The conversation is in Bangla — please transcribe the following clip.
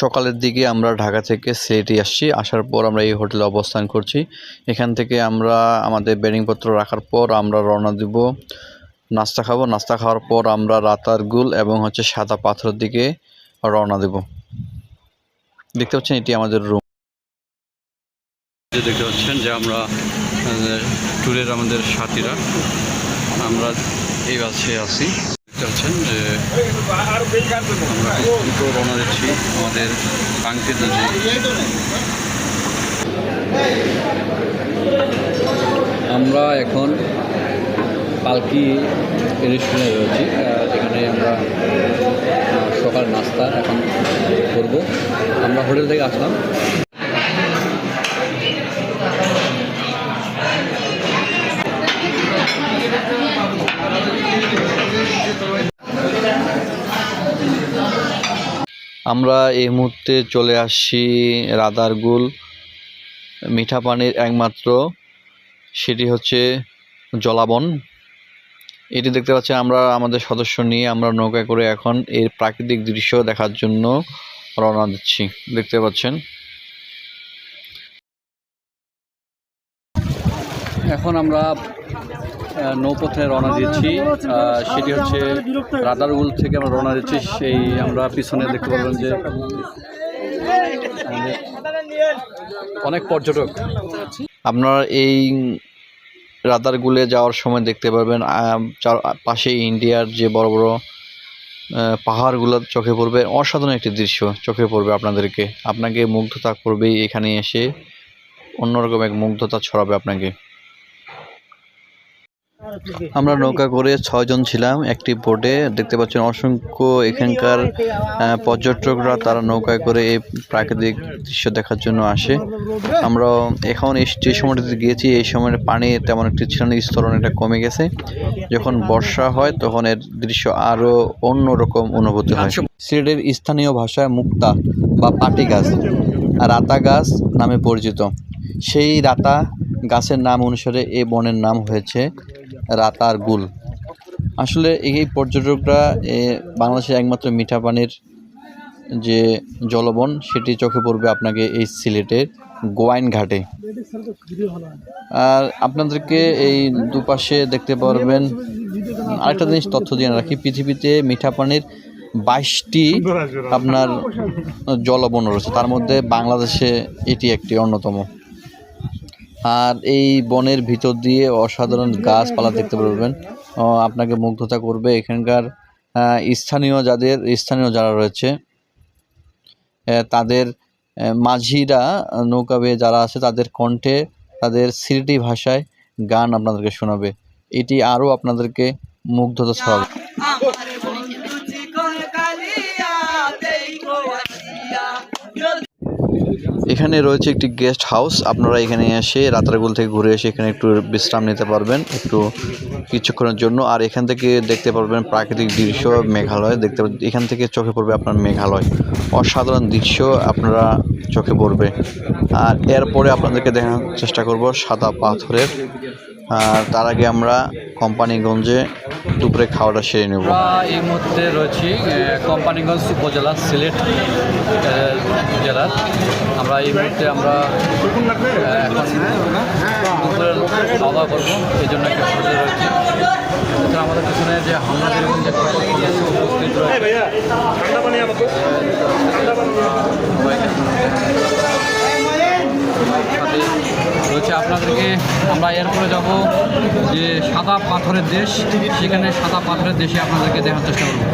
সকালের দিকে আমরা ঢাকা থেকে সিলেটে আসছি। আসার পর আমরা এই হোটেলে অবস্থান করছি। এখান থেকে আমরা আমাদের বেডিংপত্র রাখার পর আমরা রওনা দিব। নাস্তা খাব। নাস্তা খাওয়ার পর আমরা রাতারগুল এবং হচ্ছে সাদা পাথরের দিকে রওনা দেব। দেখতে পাচ্ছেন, এটি আমাদের রুম দেখতে পাচ্ছেন যে আমরা ট্যুরের আমাদের সাথীরা। আমরা এই বাসে আছি। পাচ্ছেন যে আমরা রওনা দিচ্ছি আমাদের কাঙ্ক্ষিত যে আমরা এখন পালকি রেস্টুরেন্টে রয়েছি যেখানে আমরা সকাল নাস্তা এখন করব। আমরা হোটেল থেকে আসলাম। আমরা এই মুহূর্তে চলে আসছি রাদারগুল মিঠা পানির একমাত্র, সেটি হচ্ছে জলাবন। এটি দেখতে পাচ্ছি আমরা, আমাদের সদস্য নিয়ে আমরা নৌকায় করে এখন এর প্রাকৃতিক দৃশ্য দেখার জন্য রওনা দিচ্ছি। দেখতে পাচ্ছেন। এখন আমরা নৌপথে রওনা আহ, সেটি হচ্ছে রাদারগুল থেকে আমরা রওনা দিচ্ছি। সেই আমরা পিছনে দেখতে পারবেন যে অনেক পর্যটক। আপনারা এই রাদারগুলে যাওয়ার সময় দেখতে পারবেন পাশে ইন্ডিয়ার যে বড় বড় পাহাড়গুলো চোখে পড়বে। অসাধারণ একটি দৃশ্য চোখে পড়বে আপনাদেরকে। আপনাকে মুগ্ধতা করবেই এখানে এসে। অন্যরকম এক মুগ্ধতা ছড়াবে আপনাকে। আমরা নৌকা করে ছয়জন ছিলাম, একটি বোটে দেখতে পাচ্ছেন অসংখ্য এখানকার পর্যটকরা তারা নৌকায় করে এই প্রাকৃতিক দৃশ্য দেখার জন্য আসে। আমরা এখন যে সময়টাতে গিয়েছি, এই সময়ের পানি তেমন একটি ছিল না স্তর কমে গেছে। যখন বর্ষা হয়, তখন এর দৃশ্য আরও অন্যরকম অনুভূতি হয়। সিলেটের স্থানীয় ভাষায় মুক্তা বা পাটি গাছ, রাতা গাছ নামে পরিচিত। সেই রাতা গাছের নাম অনুসারে এই বনের নাম হয়েছে রাতার গুল। আসলে এই পর্যটকরা বাংলাদেশের একমাত্র মিঠা পানির যে জলবন, সেটি চোখে পড়বে আপনাকে এই সিলেটের গোয়াইন ঘাটে আর আপনাদেরকে এই দুপাশে দেখতে পারবেন, আরেকটা জিনিস তথ্য দিয়ে রাখি, পৃথিবীতে মিঠা পানির বাইশটি আপনার জলবন রয়েছে। তার মধ্যে বাংলাদেশে এটি একটি অন্যতম। আর এই বনের ভিতর দিয়ে অসাধারণ গাছপালা দেখতে পারবেন। আপনাকে মুগ্ধতা করবে। এখানকার স্থানীয় যাদের, স্থানীয় যারা রয়েছে তাদের মাঝিরা নৌকা বেয়ে যারা আছে, তাদের কণ্ঠে, তাদের সিলেটি ভাষায় গান আপনাদেরকে শোনাবে। এটি আরও আপনাদেরকে মুগ্ধতা ছড়াবে। এখানে রয়েছে একটি গেস্ট হাউস। আপনারা এখানে এসে রাতারগুল থেকে ঘুরে এসে এখানে একটু বিশ্রাম নিতে পারবেন, একটু কিছুক্ষণের জন্য। আর এখান থেকে দেখতে পারবেন প্রাকৃতিক দৃশ্য, মেঘালয়। দেখতে এখান থেকে চোখে পড়বে আপনার মেঘালয়। অসাধারণ দৃশ্য আপনারা চোখে পড়বে। আর এরপরে আপনাদেরকে দেখানোর চেষ্টা করব সাদা পাথরের। আর তার আগে আমরা কোম্পানিগঞ্জে দুপুরে খাওয়াটা সেরে নেব। এই মুহূর্তে রয়েছি কোম্পানিগঞ্জ উপজেলা সিলেট জেলার। আমরা এই মুহূর্তে আমরা দুপুরের খাওয়া দাওয়া করব, এই জন্য একটা রয়েছি। আমাদের পিছনে যে হামলা যে উপস্থিত রয়েছে। রয়েছে আপনাদেরকে আমরা এরপরে যাব যে সাদা পাথরের দেশ। সেখানে সাদা পাথরের দেশে আপনাদেরকে দেখার চেষ্টা করবে।